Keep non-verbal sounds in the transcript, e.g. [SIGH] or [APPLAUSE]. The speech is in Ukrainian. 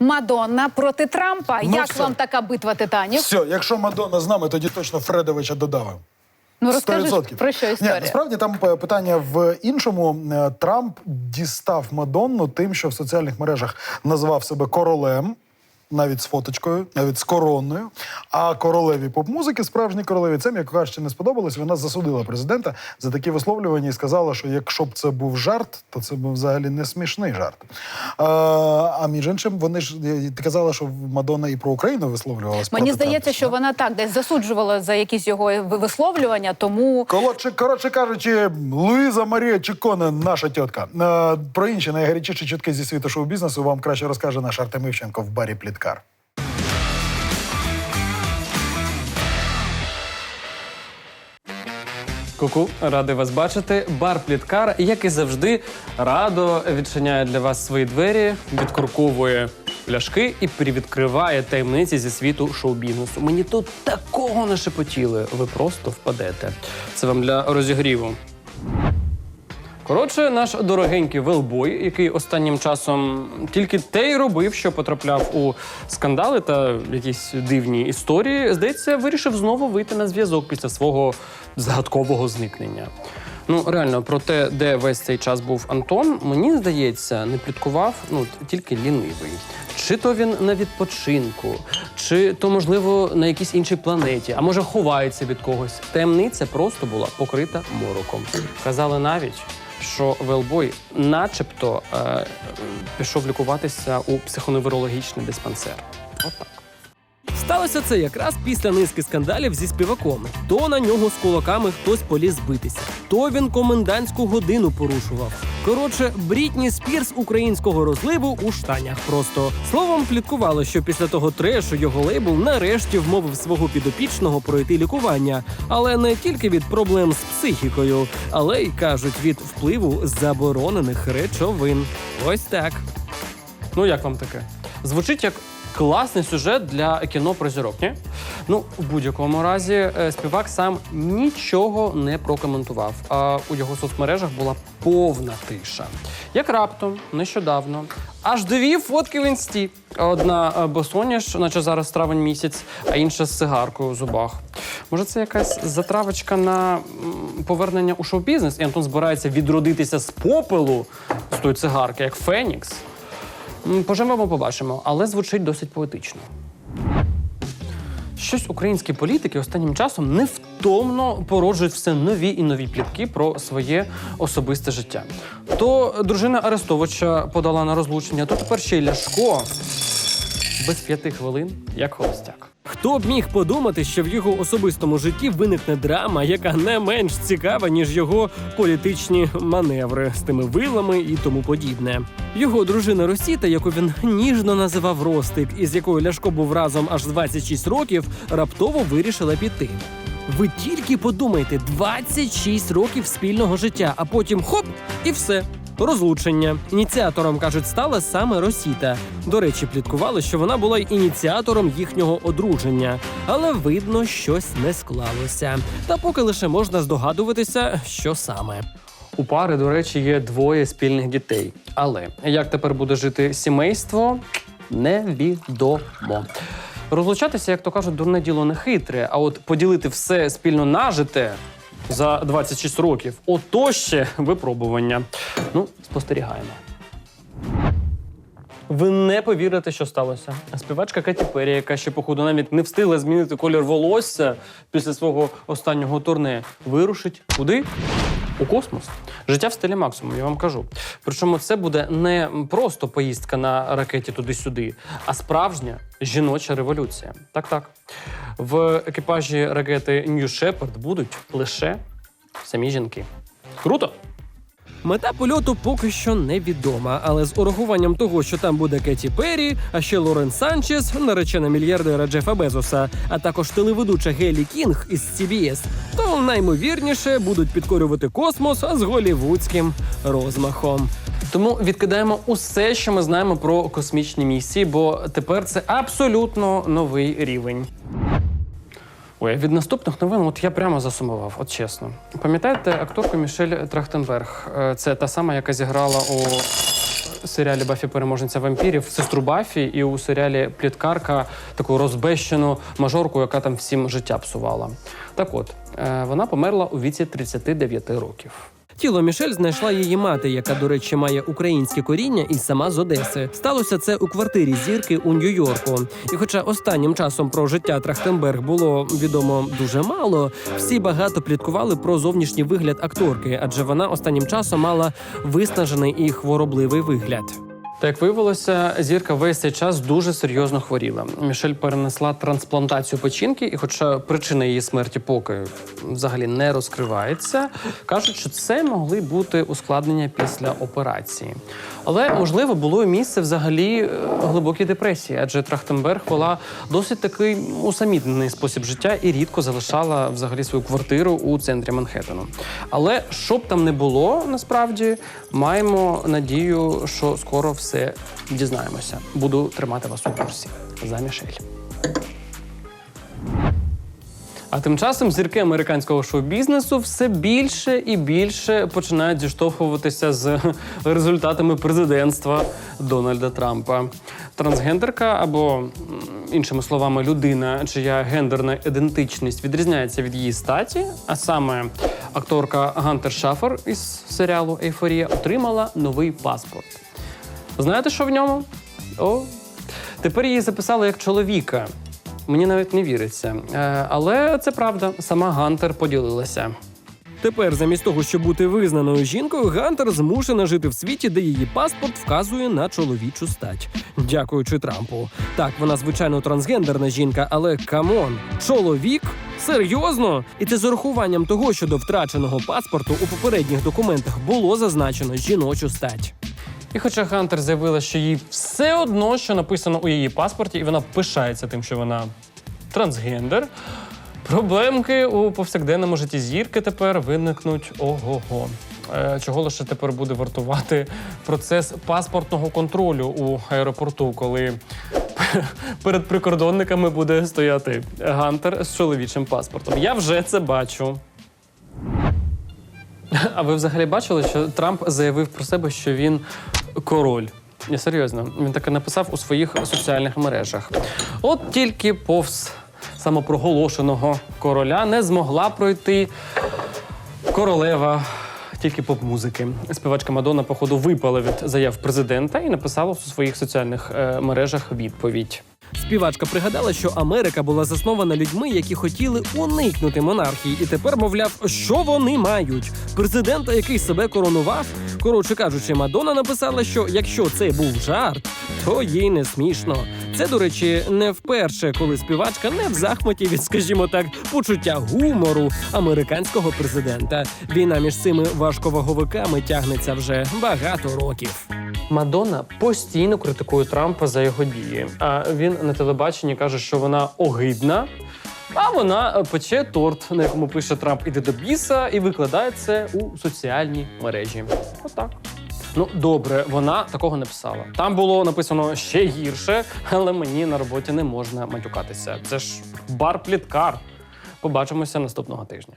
Мадонна проти Трампа. Ну, Як все. вам така битва титанів? Все, якщо Мадонна з нами, тоді точно Фредовича додавимо. Ну розкажи 100%. про що історія. Ні, насправді там е, питання в іншому. Е, Трамп дістав Мадонну тим, що в соціальних мережах назвав себе королем. Навіть з фоточкою, навіть з короною. А королеві поп-музики, справжній королеві, це м'яко кажучи, не сподобалось. Вона засудила президента за такі висловлювання і сказала, що якщо б це був жарт, то це був взагалі не смішний жарт. А, а між іншим, вони ж ти казала, що Мадонна і про Україну висловлювалась. Мені здається, що вона так десь засуджувала за якісь його висловлювання, тому Коротше, коротше кажучи, Луїза Марія Чіконе, наша тітка. Е, Про інші найгарячіші чутки зі світу шоу-бізнесу вам краще розкаже наш Артем Івченко в барі Пліткар. Ку-ку, радий вас бачити. Бар Пліткар, як і завжди, радо відчиняє для вас свої двері, відкурковує пляшки і привідкриває таємниці зі світу шоу-бізнесу. Мені тут такого нашепотіли, ви просто впадете. Це вам для розігріву. Коротше, наш дорогенький велбой, який останнім часом тільки те й робив, що потрапляв у скандали та якісь дивні історії, здається, вирішив знову вийти на зв'язок після свого загадкового зникнення. Ну, реально, про те, де весь цей час був Антон, мені здається, не пліткував ну, тільки лінивий. Чи то він на відпочинку, чи то, можливо, на якійсь іншій планеті, а може ховається від когось. Таємниця просто була покрита мороком. Казали навіть, що Велбой, начебто, е, пішов лікуватися у психоневрологічний диспансер. Отак. Сталося це якраз після низки скандалів зі співаком. То на нього з кулаками хтось поліз битися, то він комендантську годину порушував. Коротше, Брітні Спірс українського розливу у штанях. Просто словом пліткували, що після того трешу його лейбл нарешті вмовив свого підопічного пройти лікування, але не тільки від проблем з психікою, але й кажуть від впливу заборонених речовин. Ось так. Ну, як вам таке? Звучить як класний сюжет для кіно про зірок, ні? Ну, в будь-якому разі, е, співак сам нічого не прокоментував. А у його соцмережах була повна тиша. Як раптом, нещодавно, аж дві фотки в інсті. Одна е, босоніж, наче зараз травень місяць, а інша з сигаркою у зубах. Може, це якась затравочка на повернення у шоу-бізнес, і Антон збирається відродитися з попелу з тої цигарки, як Фенікс. Поживемо, побачимо, але звучить досить поетично. Щось українські політики останнім часом невтомно породжують все нові і нові плітки про своє особисте життя. То дружина Арестовича подала на розлучення, то тепер ще й Ляшко без п'яти хвилин, як холостяк. Хто б міг подумати, що в його особистому житті виникне драма, яка не менш цікава, ніж його політичні маневри з тими вилами і тому подібне. Його дружина Росіта, яку він ніжно називав Ростик, і з якою Ляшко був разом аж 26 років, раптово вирішила піти. Ви тільки подумайте, 26 років спільного життя, а потім хоп, і все. Розлучення ініціатором кажуть, стала саме Росіта. До речі, пліткували, що вона була ініціатором їхнього одруження, але видно, щось не склалося. Та поки лише можна здогадуватися, що саме. У пари, до речі, є двоє спільних дітей. Але як тепер буде жити сімейство, невідомо. Розлучатися, як то кажуть, дурне діло не хитре, а от поділити все спільно нажите за 26 років ото ще випробування. Ну, спостерігаємо. Ви не повірите, що сталося. Співачка Кеті Перрі, яка ще походу навіть не встигла змінити колір волосся після свого останнього турне, вирушить куди? У космос. Життя в стилі максимум, я вам кажу. Причому це буде не просто поїздка на ракеті туди-сюди, а справжня жіноча революція. Так, так. В екіпажі ракети New Shepard будуть лише самі жінки. Круто! Мета польоту поки що невідома, але з урахуванням того, що там буде Кеті Перрі, а ще Лорен Санчес, наречена мільярдера Джефа Безоса, а також телеведуча Гелі Кінг із CBS, то наймовірніше будуть підкорювати космос з голівудським розмахом. Тому відкидаємо усе, що ми знаємо про космічні місії, бо тепер це абсолютно новий рівень. Ой, від наступних новин, от я прямо засумував, от чесно. Пам'ятаєте акторку Мішель Трахтенберг? Е, Це та сама, яка зіграла у серіалі Бафі переможниця вампірів, сестру Бафі, і у серіалі Пліткарка таку розбещену мажорку, яка там всім життя псувала. Так от, е, вона померла у віці 39 років. Тіло Мішель знайшла її мати, яка, до речі, має українське коріння і сама з Одеси. Сталося це у квартирі зірки у Нью-Йорку. І хоча останнім часом про життя Трахтенберг було відомо дуже мало, всі багато пліткували про зовнішній вигляд акторки, адже вона останнім часом мала виснажений і хворобливий вигляд. Та як виявилося, зірка весь цей час дуже серйозно хворіла. Мішель перенесла трансплантацію печінки, і хоча причина її смерті поки взагалі не розкривається, кажуть, що це могли бути ускладнення після операції. Але можливо було місце взагалі е, глибокій депресії, адже Трахтенберг вела досить такий усамітнений спосіб життя і рідко залишала взагалі свою квартиру у центрі Манхеттену. Але що б там не було, насправді маємо надію, що скоро все дізнаємося. Буду тримати вас у курсі. За Мішель. А тим часом зірки американського шоу-бізнесу все більше і більше починають зіштовхуватися з [LAUGHS] результатами президентства Дональда Трампа. Трансгендерка або іншими словами, людина, чия гендерна ідентичність відрізняється від її статі, а саме акторка Гантер Шафер із серіалу Ейфорія отримала новий паспорт. Знаєте, що в ньому? О, тепер її записали як чоловіка. Мені навіть не віриться. Е, але це правда. Сама Гантер поділилася. Тепер, замість того, щоб бути визнаною жінкою, Гантер змушена жити в світі, де її паспорт вказує на чоловічу стать. Дякуючи Трампу. Так, вона звичайно трансгендерна жінка, але камон, чоловік? Серйозно? І це з урахуванням того, що до втраченого паспорту у попередніх документах було зазначено жіночу стать. І хоча Гантер заявила, що їй все одно, що написано у її паспорті, і вона пишається тим, що вона трансгендер. Проблемки у повсякденному житті зірки тепер виникнуть ого-го. Е, Чого лише тепер буде вартувати процес паспортного контролю у аеропорту, коли [LAUGHS] перед прикордонниками буде стояти Гантер з чоловічим паспортом. Я вже це бачу. А ви взагалі бачили, що Трамп заявив про себе, що він король? Я серйозно, він таке написав у своїх соціальних мережах. От тільки повз самопроголошеного короля не змогла пройти королева тільки поп-музики. Співачка Мадонна, походу, випала від заяв президента і написала у своїх соціальних е, мережах відповідь. Співачка пригадала, що Америка була заснована людьми, які хотіли уникнути монархії, і тепер, мовляв, що вони мають? Президента, який себе коронував. Коротше кажучи, Мадонна написала, що якщо це був жарт, то їй не смішно. Це, до речі, не вперше, коли співачка не в захматі від, скажімо так, почуття гумору американського президента. Війна між цими важковаговиками тягнеться вже багато років. Мадонна постійно критикує Трампа за його дії. А він на телебаченні каже, що вона огидна. А вона е, пече торт, на якому пише Трамп іде до біса, і викладає це у соціальній мережі. Отак. Ну, добре, вона такого не писала. Там було написано ще гірше, але мені на роботі не можна матюкатися. Це ж бар пліткар. Побачимося наступного тижня.